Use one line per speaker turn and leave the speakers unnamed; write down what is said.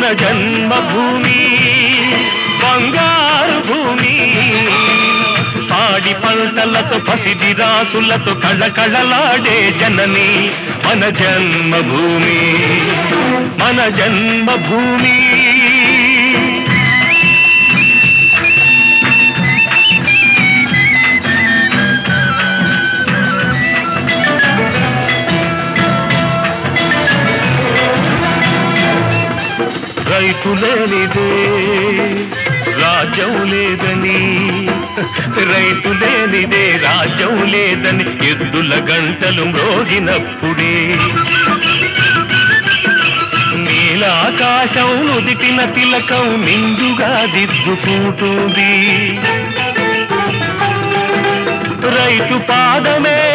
మన జన్మభూమి బంగారు భూమి. పాడి పంటలతో పసిది రాసులతో కళకళలాడే జనని మన జన్మభూమి మన జన్మభూమి. రైతు లేనిదే రాజ్యం లేదని. రైతు లేనిదే రాజ్యం లేదని ఎద్దుల గంటలు మ్రోగినప్పుడే. నీలాకాశం నుదిటిన తిలకం నిండుగా దిద్దుకుంటుంది. రైతు పాదమే